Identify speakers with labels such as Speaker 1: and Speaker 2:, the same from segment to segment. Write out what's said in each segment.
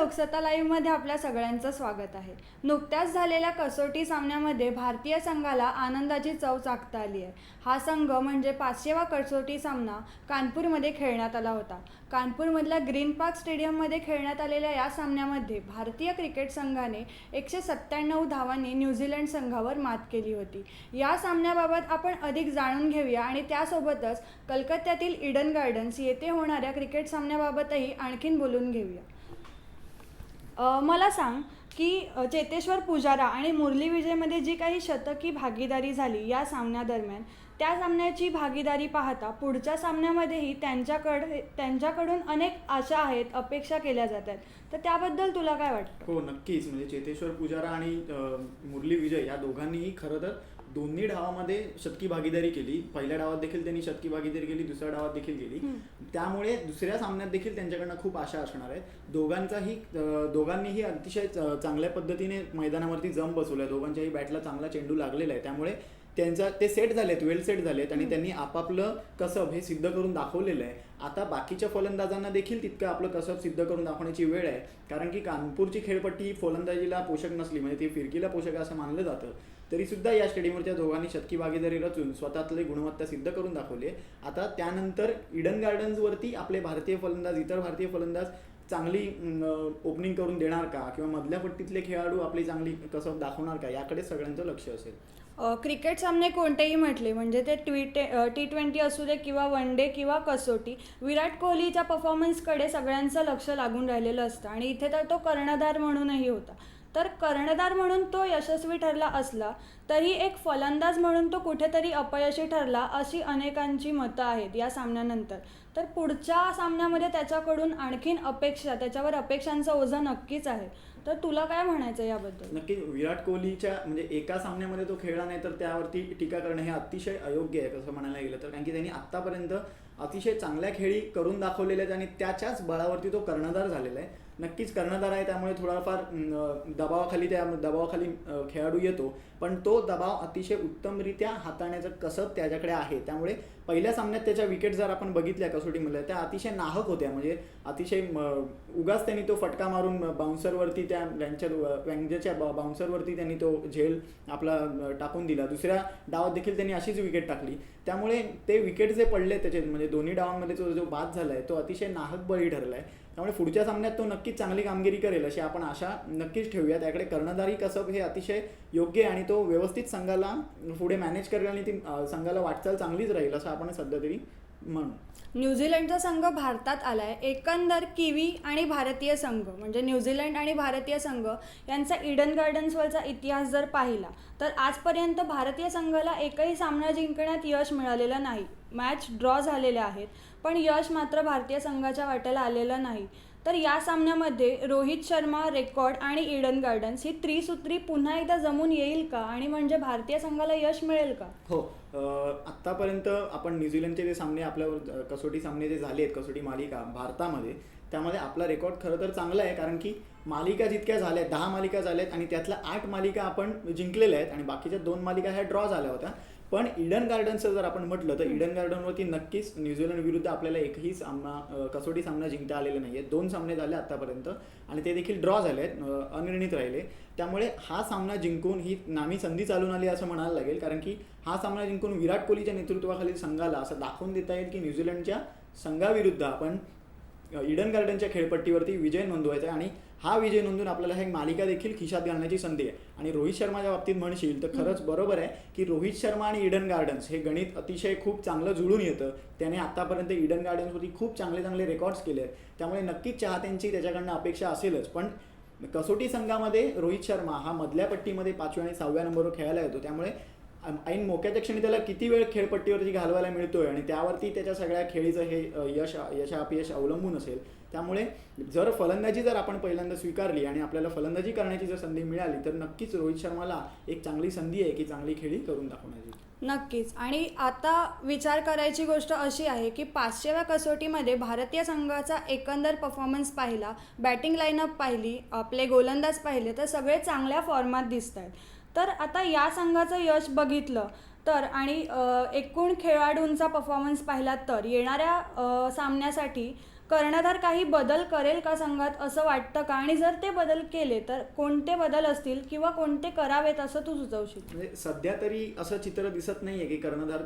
Speaker 1: लोकसत्ता लाईव्हमध्ये आपल्या सगळ्यांचं स्वागत आहे. नुकत्याच झालेल्या कसोटी सामन्यामध्ये भारतीय संघाला आनंदाची चव चाकता आली आहे. हा संघ म्हणजे पाचशेवा कसोटी सामना कानपूरमध्ये खेळण्यात आला होता. कानपूरमधल्या ग्रीन पार्क स्टेडियममध्ये खेळण्यात आलेल्या या सामन्यामध्ये भारतीय क्रिकेट संघाने एकशे सत्त्याण्णव धावांनी न्यूझीलंड संघावर मात केली होती. या सामन्याबाबत आपण अधिक जाणून घेऊया आणि त्यासोबतच कलकत्त्यातील इडन गार्डन्स येथे होणाऱ्या क्रिकेट सामन्याबाबतही आणखीन बोलून घेऊया. मला सांग की चेतेश्वर पुजारा आणि मुरली विजयमध्ये जी काही शतकी भागीदारी झाली या सामन्यादरम्यान त्या सामन्याची भागीदारी पाहता पुढच्या सामन्यामध्येही त्यांच्याकडे त्यांच्याकडून अनेक आशा आहेत अपेक्षा केल्या जातात. तर त्याबद्दल तुला काय वाटतं?
Speaker 2: हो नक्कीच. म्हणजे चेतेश्वर पुजारा आणि मुरली विजय या दोघांनीही खरं तर दोन्ही डावामध्ये शतकी भागीदारी केली. पहिल्या डावात देखील त्यांनी शतकी भागीदारी केली दुसऱ्या डावात देखील केली त्यामुळे दुसऱ्या सामन्यात देखील त्यांच्याकडनं खूप आशा असणार आहेत. दोघांचाही दोघांनीही अतिशय चांगल्या पद्धतीने मैदानावरती जम बसवलाय. दोघांच्याही बॅटला चांगला चेंडू लागलेला आहे. त्यामुळे त्यांचा ते सेट झालेत वेल सेट झालेत आणि त्यांनी आपापलं कसब हे सिद्ध करून दाखवलेलं आहे. आता बाकीच्या फलंदाजांना देखील तितकं आपलं कसब सिद्ध करून दाखवण्याची वेळ आहे. कारण की कानपूरची खेळपट्टी ही फलंदाजीला पोषक नसली म्हणजे ती फिरकीला पोषक असं मानलं जातं. तरीसुद्धा या स्टेडियमवरच्या दोघांनी शतकी भागीदारी रचून स्वतःतले गुणवत्ता सिद्ध करून दाखवली. आहे आता त्यानंतर इडन गार्डन्सवरती आपले भारतीय फलंदाज इतर भारतीय फलंदाज चांगली ओपनिंग करून देणार का? किंवा मधल्या पट्टीतले खेळाडू आपली चांगली कसं दाखवणार का? याकडे सगळ्यांचं लक्ष असेल.
Speaker 1: क्रिकेट सामने कोणतेही म्हटले म्हणजे ते ट्विटे टी ट्वेंटी असू दे किंवा वन डे किंवा कसोटी विराट कोहलीच्या परफॉर्मन्सकडे सगळ्यांचं लक्ष लागून राहिलेलं असतं. आणि इथे तर तो कर्णधार म्हणूनही होता. तर कर्णधार म्हणून तो यशस्वी ठरला असला तरी एक फलंदाज म्हणून तो कुठेतरी अपयशी ठरला अशी अनेकांची मतं आहेत या सामन्यानंतर. तर पुढच्या सामन्यामध्ये त्याच्याकडून आणखीन अपेक्षा त्याच्यावर अपेक्षांचं ओझं नक्कीच आहे. तर तुला काय म्हणायचं याबद्दल?
Speaker 2: नक्की विराट कोहलीच्या म्हणजे एका सामन्यामध्ये तो खेळला नाही तर त्यावरती टीका करणं हे अतिशय अयोग्य आहे कसं म्हणायला गेलं तर. कारण की त्यांनी आत्तापर्यंत अतिशय चांगल्या खेळी करून दाखवलेल्या आहेत आणि त्याच्याच बळावरती तो कर्णधार झालेला आहे. नक्कीच कर्णधार आहे त्यामुळे थोडाफार दबावाखाली त्या दबावाखाली खेळाडू येतो. पण तो दबाव अतिशय उत्तमरित्या हाताळण्याचं कसब त्याच्याकडे आहे. त्यामुळे पहिल्या सामन्यात त्याच्या विकेट जर आपण बघितल्या कसोटीमधल्या त्या अतिशय नाहक होत्या. म्हणजे अतिशय म, उगाच त्यांनी तो फटका मारून बाउन्सरवरती त्या त्यांच्या व्यंग्याच्या बाउन्सरवरती त्यांनी तो झेल आपला टाकून दिला. दुसऱ्या डावात देखील त्यांनी अशीच विकेट टाकली. त्यामुळे ते विकेट जे पडले त्याचे म्हणजे दोन्ही डावांमध्ये तो जो बाद झाला आहे तो अतिशय नाहक बळी ठरला आहे त्यामुळे पुढच्या सामन्यात तो नक्कीच चांगली कामगिरी करेल अशी आपण आशा नक्कीच ठेवूया त्याकडे कर्णधारी कसब हे अतिशय योग्य आहे आणि तो व्यवस्थित संघाला पुढे मॅनेज करेल आणि ती संघाला वाटचाल चांगलीच राहील असं आपण सध्या तरी म्हणू.
Speaker 1: न्यूझीलंडचा संघ भारतात आलाय. एकंदर किवी आणि भारतीय संघ म्हणजे न्यूझीलंड आणि भारतीय संघ यांचा इडन गार्डन्सवरचा इतिहास जर पाहिला तर आजपर्यंत भारतीय संघाला एकही सामना जिंकण्यात यश मिळालेलं नाही. मॅच ड्रॉ झालेल्या आहेत. पण यश मात्र भारतीय संघाच्या वाट्याला आलेलं नाही. तर या सामन्यामध्ये रोहित शर्मा रेकॉर्ड आणि इडन गार्डन्स ही त्रिसूत्री पुन्हा एकदा जमून येईल का? आणि म्हणजे भारतीय संघाला यश मिळेल का?
Speaker 2: हो. आत्तापर्यंत आपण न्यूझीलंडचे जे सामने आपल्यावर कसोटी सामने जे झाले आहेत कसोटी मालिका भारतामध्ये त्यामध्ये आपला रेकॉर्ड खरं तर चांगला आहे. कारण की मालिका जितक्या झाल्या आहेत दहा मालिका झाल्या आहेत आणि त्यातल्या आठ मालिका आपण जिंकलेल्या आहेत आणि बाकीच्या दोन मालिका ह्या ड्रॉ झाल्या होत्या. पण इडन गार्डनचं जर आपण म्हटलं तर इडन गार्डनवरती नक्कीच न्यूझीलंड विरुद्ध आपल्याला एकही सामना कसोटी सामना जिंकता आलेला नाही आहे दोन सामने झाले आत्तापर्यंत आणि ते देखील ड्रॉ झाले आहेत अनिर्णित राहिले. त्यामुळे हा सामना जिंकून ही नामी संधी चालून आली असं म्हणायला लागेल. कारण की हा सामना जिंकून विराट कोहलीच्या नेतृत्वाखालील संघाला असं दाखवून देता येईल की न्यूझीलंडच्या संघाविरुद्ध आपण इडन गार्डनच्या खेळपट्टीवरती विजय नोंदवायचा आहे आणि हा विजय नोंदवून आपल्याला ही मालिका देखील खिशात घालण्याची संधी आहे. आणि रोहित शर्माच्या बाबतीत म्हणशील तर खरंच बरोबर आहे की रोहित शर्मा आणि इडन गार्डन्स हे गणित अतिशय खूप चांगलं जुळून येतं. त्याने आतापर्यंत इडन गार्डन्सवरती खूप चांगले चांगले रेकॉर्ड्स केले आहेत. त्यामुळे नक्कीच चाहत्यांची त्याच्याकडनं अपेक्षा असेलच. पण कसोटी संघामध्ये रोहित शर्मा हा मधल्या पट्टीमध्ये पाचव्या आणि सहाव्या नंबरवर खेळायला येतो. त्यामुळे ऐन मोक्याच्या क्षणी त्याला किती वेळ खेळपट्टीवरती घालवायला मिळतोय आणि त्यावरती त्याच्या सगळ्या खेळीचं हे यश यश अपयश अवलंबून असेल त्यामुळे जर फलंदाजी जर आपण पहिल्यांदा स्वीकारली आणि आपल्याला फलंदाजी करण्याची जर संधी मिळाली तर नक्कीच रोहित शर्माला एक चांगली संधी आहे की चांगली खेळी करून दाखवण्याची.
Speaker 1: नक्कीच. आणि आता विचार करायची गोष्ट अशी आहे की पाचशेव्या कसोटीमध्ये भारतीय संघाचा एकंदर परफॉर्मन्स पाहिला बॅटिंग लाईनअप पाहिली आपले गोलंदाज पाहिले तर सगळे चांगल्या फॉर्मात दिसत आहेत तर आता या संघाचं यश बघितलं तर आणि एकूण खेळाडूंचा परफॉर्मन्स पाहिला तर येणाऱ्या सामन्यासाठी कर्णधार काही बदल करेल का संघात असं वाटतं का? आणि जर ते बदल केले तर कोणते बदल असतील किंवा कोणते करावेत असं तू सुचवशील?
Speaker 2: म्हणजे सध्या तरी असं चित्र दिसत नाहीये की कर्णधार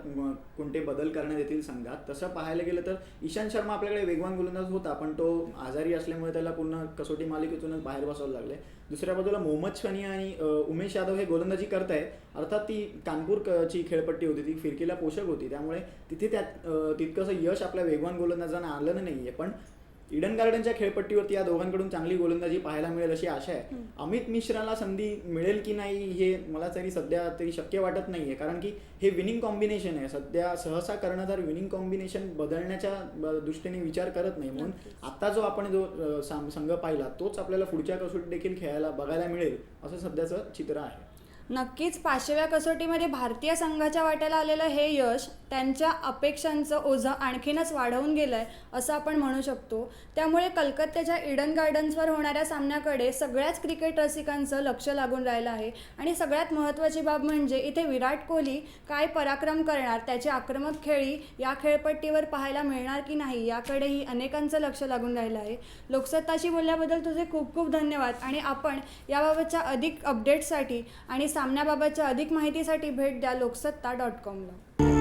Speaker 2: कोणते बदल करण्यात येतील संघात. तसं पाहायला गेलं तर ईशांत शर्मा आपल्याकडे वेगवान गोलंदाज होता पण तो आजारी असल्यामुळे त्याला पूर्ण कसोटी मालिकेतूनच बाहेर बसवावं लागले दुसऱ्या बाजूला मोहम्मद शनी आणि उमेश यादव हे गोलंदाजी करतायत अर्थात ती कानपूर क- ची खेळपट्टी होती ती फिरकीला पोषक होती. त्यामुळे तिथे त्यात तितकंसं यश आपल्या वेगवान गोलंदाजांना आलं नाहीये. पण इडन गार्डनच्या खेळपट्टीवरती या दोघांकडून चांगली गोलंदाजी पाहायला मिळेल अशी आशा आहे. अमित मिश्राला संधी मिळेल की नाही हे मला तरी सध्या तरी शक्य वाटत नाहीये. कारण की हे विनिंग कॉम्बिनेशन आहे. सध्या सहसा कर्णधार विनिंग कॉम्बिनेशन बदलण्याच्या दृष्टीने विचार करत नाही. म्हणून आता जो आपण जो संघ पाहिला तोच आपल्याला पुढच्या कसोटीत देखील खेळायला बघायला मिळेल असं सध्याचं चित्र आहे.
Speaker 1: नक्कीच पाचव्या कसोटीमध्ये भारतीय संघाच्या वाट्याला आलेलं हे यश त्यांच्या अपेक्षांचं ओझं आणखीनच वाढवून गेलं आहे असं आपण म्हणू शकतो. त्यामुळे कलकत्त्याच्या इडन गार्डन्सवर होणाऱ्या सामन्याकडे सगळ्याच क्रिकेट रसिकांचं लक्ष लागून राहिलं आहे. आणि सगळ्यात महत्त्वाची बाब म्हणजे इथे विराट कोहली काय पराक्रम करणार त्याची आक्रमक खेळी या खेळपट्टीवर पाहायला मिळणार की नाही याकडेही अनेकांचं लक्ष लागून राहिलं आहे. लोकसत्ताशी बोलल्याबद्दल तुझे खूप खूप धन्यवाद. आणि आपण याबाबतच्या अधिक अपडेट्ससाठी आणि सामन्याबाबतच्या अधिक माहितीसाठी भेट द्या लोकसत्ता डॉट कॉमला.